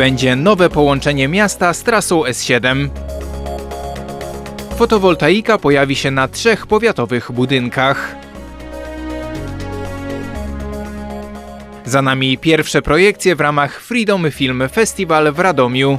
będzie nowe połączenie miasta z trasą S7. Fotowoltaika pojawi się na trzech powiatowych budynkach. Za nami pierwsze projekcje w ramach Freedom Film Festival w Radomiu.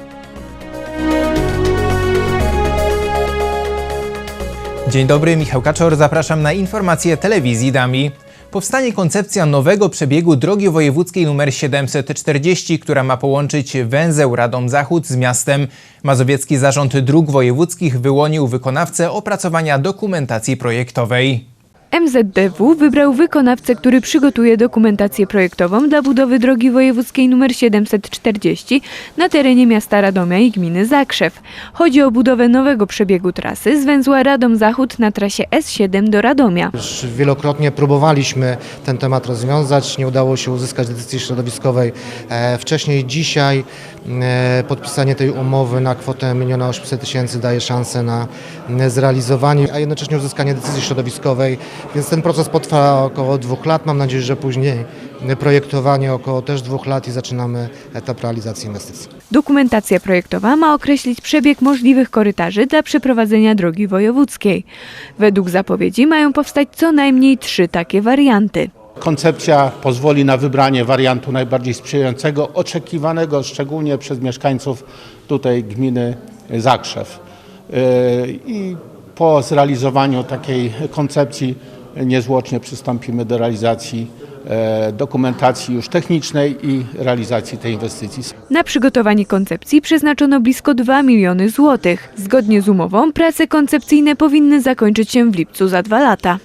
Dzień dobry, Michał Kaczor, zapraszam na informacje telewizji Dami. Powstanie koncepcja nowego przebiegu drogi wojewódzkiej nr 740, która ma połączyć węzeł Radom Zachód z miastem. Mazowiecki Zarząd Dróg Wojewódzkich wyłonił wykonawcę opracowania dokumentacji projektowej. MZDW wybrał wykonawcę, który przygotuje dokumentację projektową dla budowy drogi wojewódzkiej nr 740 na terenie miasta Radomia i gminy Zakrzew. Chodzi o budowę nowego przebiegu trasy z węzła Radom Zachód na trasie S7 do Radomia. Już wielokrotnie próbowaliśmy ten temat rozwiązać, nie udało się uzyskać decyzji środowiskowej e, wcześniej. Dzisiaj e, podpisanie tej umowy na kwotę 1 800 tysięcy daje szansę na e, zrealizowanie, a jednocześnie uzyskanie decyzji środowiskowej, więc ten proces potrwa około dwóch lat. Mam nadzieję, że później projektowanie około też dwóch lat i zaczynamy etap realizacji inwestycji. Dokumentacja projektowa ma określić przebieg możliwych korytarzy dla przeprowadzenia drogi wojewódzkiej. Według zapowiedzi mają powstać co najmniej trzy takie warianty. Koncepcja pozwoli na wybranie wariantu najbardziej sprzyjającego, oczekiwanego szczególnie przez mieszkańców tutaj gminy Zakrzew. Yy, I po zrealizowaniu takiej koncepcji niezwłocznie przystąpimy do realizacji e, dokumentacji już technicznej i realizacji tej inwestycji. Na przygotowanie koncepcji przeznaczono blisko 2 miliony złotych. Zgodnie z umową prace koncepcyjne powinny zakończyć się w lipcu za dwa lata.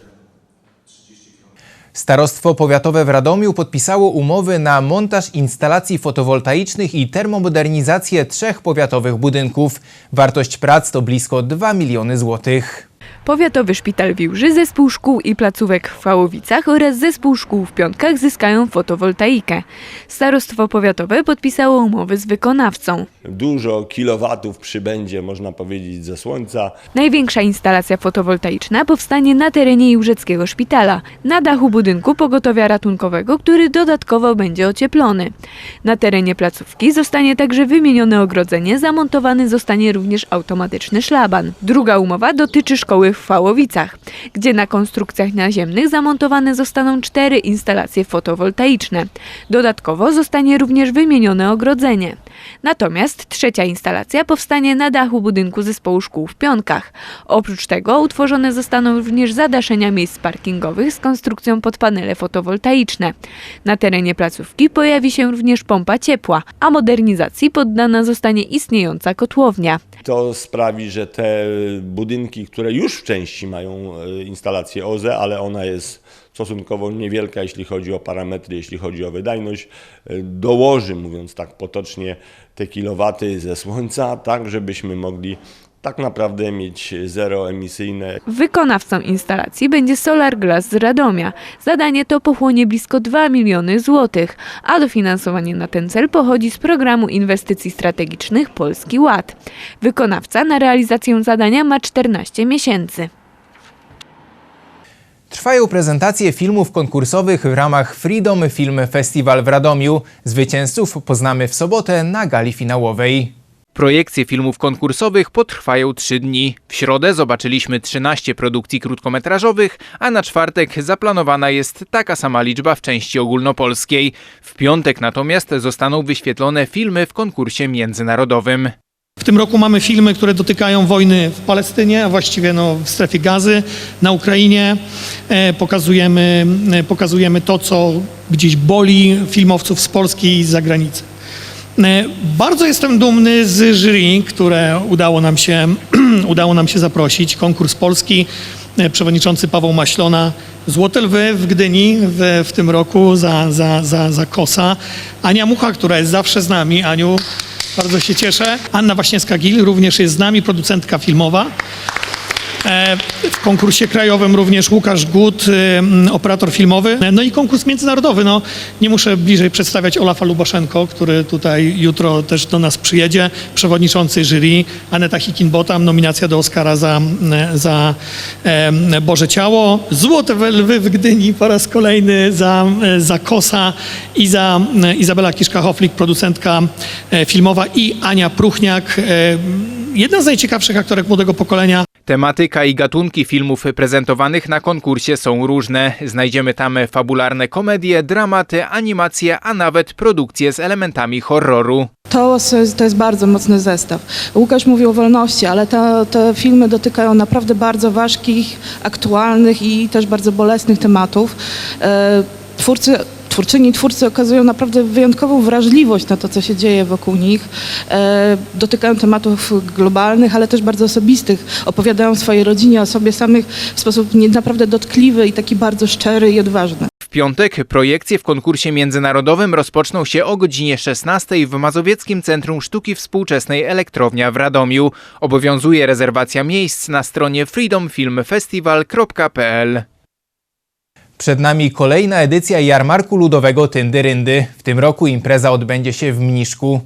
Starostwo Powiatowe w Radomiu podpisało umowy na montaż instalacji fotowoltaicznych i termomodernizację trzech powiatowych budynków. Wartość prac to blisko 2 miliony złotych. Powiatowy Szpital Wiłży, Zespół Szkół i Placówek w Fałowicach oraz Zespół Szkół w Piątkach zyskają fotowoltaikę. Starostwo Powiatowe podpisało umowy z wykonawcą. dużo kilowatów przybędzie, można powiedzieć, ze słońca. Największa instalacja fotowoltaiczna powstanie na terenie Jórzeckiego Szpitala, na dachu budynku pogotowia ratunkowego, który dodatkowo będzie ocieplony. Na terenie placówki zostanie także wymienione ogrodzenie, zamontowany zostanie również automatyczny szlaban. Druga umowa dotyczy szkoły w Fałowicach, gdzie na konstrukcjach naziemnych zamontowane zostaną cztery instalacje fotowoltaiczne. Dodatkowo zostanie również wymienione ogrodzenie. Natomiast trzecia instalacja powstanie na dachu budynku zespołu szkół w Pionkach. Oprócz tego utworzone zostaną również zadaszenia miejsc parkingowych z konstrukcją pod panele fotowoltaiczne. Na terenie placówki pojawi się również pompa ciepła, a modernizacji poddana zostanie istniejąca kotłownia. To sprawi, że te budynki, które już części mają e, instalację OZE, ale ona jest stosunkowo niewielka, jeśli chodzi o parametry, jeśli chodzi o wydajność, e, dołoży, mówiąc tak potocznie, te kilowaty ze słońca, tak żebyśmy mogli tak naprawdę mieć zeroemisyjne Wykonawcą instalacji będzie Solar Glass z Radomia. Zadanie to pochłonie blisko 2 miliony złotych, a dofinansowanie na ten cel pochodzi z programu inwestycji strategicznych Polski Ład. Wykonawca na realizację zadania ma 14 miesięcy. Trwają prezentacje filmów konkursowych w ramach Freedom Film Festival w Radomiu. Zwycięzców poznamy w sobotę na gali finałowej. Projekcje filmów konkursowych potrwają trzy dni. W środę zobaczyliśmy 13 produkcji krótkometrażowych, a na czwartek zaplanowana jest taka sama liczba w części ogólnopolskiej. W piątek natomiast zostaną wyświetlone filmy w konkursie międzynarodowym. W tym roku mamy filmy, które dotykają wojny w Palestynie, a właściwie no, w strefie gazy, na Ukrainie. E, pokazujemy, e, pokazujemy to, co gdzieś boli filmowców z Polski i z zagranicy. E, bardzo jestem dumny z jury, które udało nam się, udało nam się zaprosić. Konkurs polski, e, przewodniczący Paweł Maślona, Złote Lwy w Gdyni w, w tym roku za, za, za, za Kosa. Ania Mucha, która jest zawsze z nami. Aniu, bardzo się cieszę. Anna Waśniewska-Gil również jest z nami, producentka filmowa. E, W konkursie krajowym również Łukasz Gut, y, operator filmowy. No i konkurs międzynarodowy. No, nie muszę bliżej przedstawiać Olafa Lubaszenko, który tutaj jutro też do nas przyjedzie. Przewodniczący jury, Aneta Hikinbotam, nominacja do Oscara za, za e, Boże Ciało. Złote Lwy w Gdyni po raz kolejny za, za Kosa i za Izabela Kiszka-Hoflik, producentka e, filmowa i Ania Pruchniak, e, jedna z najciekawszych aktorek młodego pokolenia. Tematyka i gatunki filmów prezentowanych na konkursie są różne. Znajdziemy tam fabularne komedie, dramaty, animacje, a nawet produkcje z elementami horroru. To, to jest bardzo mocny zestaw. Łukasz mówił o wolności, ale te, te filmy dotykają naprawdę bardzo ważkich, aktualnych i też bardzo bolesnych tematów. E, Twórcy twórczyni, twórcy okazują naprawdę wyjątkową wrażliwość na to, co się dzieje wokół nich. E, dotykają tematów globalnych, ale też bardzo osobistych. Opowiadają swojej rodzinie, o sobie samych w sposób naprawdę dotkliwy i taki bardzo szczery i odważny. W piątek projekcje w konkursie międzynarodowym rozpoczną się o godzinie 16 w Mazowieckim Centrum Sztuki Współczesnej Elektrownia w Radomiu. Obowiązuje rezerwacja miejsc na stronie freedomfilmfestival.pl. Przed nami kolejna edycja jarmarku ludowego Tyndy-Ryndy. W tym roku impreza odbędzie się w Mniszku.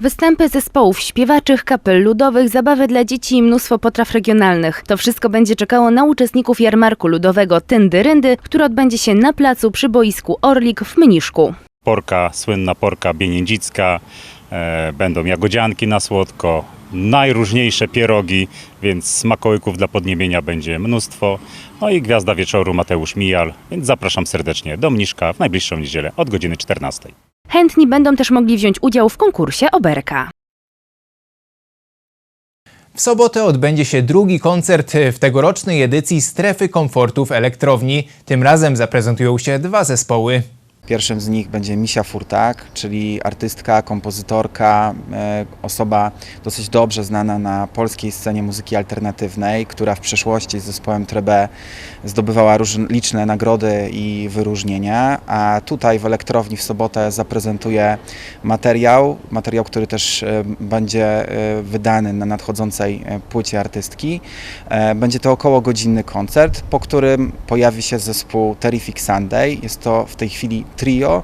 Występy zespołów śpiewaczych, kapel ludowych, zabawy dla dzieci i mnóstwo potraw regionalnych. To wszystko będzie czekało na uczestników jarmarku ludowego Tyndy Ryndy, który odbędzie się na placu przy boisku Orlik w Mniszku. porka, słynna porka bieniędzicka, e, będą jagodzianki na słodko, najróżniejsze pierogi, więc smakołyków dla podniebienia będzie mnóstwo. No i gwiazda wieczoru Mateusz Mijal, więc zapraszam serdecznie do Mniszka w najbliższą niedzielę od godziny 14. Chętni będą też mogli wziąć udział w konkursie Oberka. W sobotę odbędzie się drugi koncert w tegorocznej edycji Strefy Komfortu w Elektrowni. Tym razem zaprezentują się dwa zespoły. Pierwszym z nich będzie Misia Furtak, czyli artystka, kompozytorka, e, osoba dosyć dobrze znana na polskiej scenie muzyki alternatywnej, która w przeszłości z zespołem Trebe zdobywała liczne nagrody i wyróżnienia, a tutaj w elektrowni w sobotę zaprezentuje materiał, materiał, który też e, będzie e, wydany na nadchodzącej płycie artystki. Będzie to około godzinny koncert, po którym pojawi się zespół Terrific Sunday. Jest to w tej chwili trio,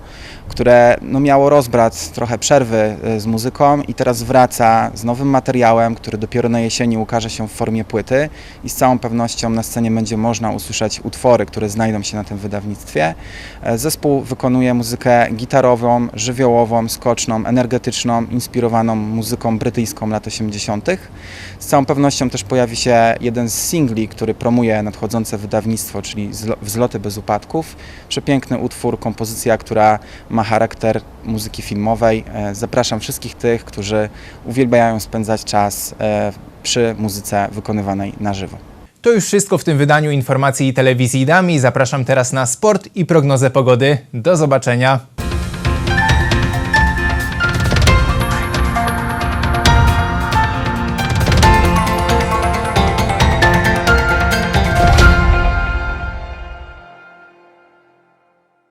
które no, miało rozbrać trochę przerwy e, z muzyką i teraz wraca z nowym materiałem, który dopiero na jesieni ukaże się w formie płyty i z całą pewnością na scenie będzie można usłyszeć utwory, które znajdą się na tym wydawnictwie. E, Zespół wykonuje muzykę gitarową, żywiołową, skoczną, energetyczną, inspirowaną muzyką brytyjską lat 80. Z całą pewnością też pojawi się jeden z singli, który promuje nadchodzące wydawnictwo, czyli Zlo- Wzloty bez upadków. Przepiękny utwór, kompozycja, która ma charakter muzyki filmowej. E, Zapraszam wszystkich tych, którzy uwielbiają spędzać czas e, przy muzyce wykonywanej na żywo. To już wszystko w tym wydaniu informacji telewizji Dami. Zapraszam teraz na sport i prognozę pogody. Do zobaczenia.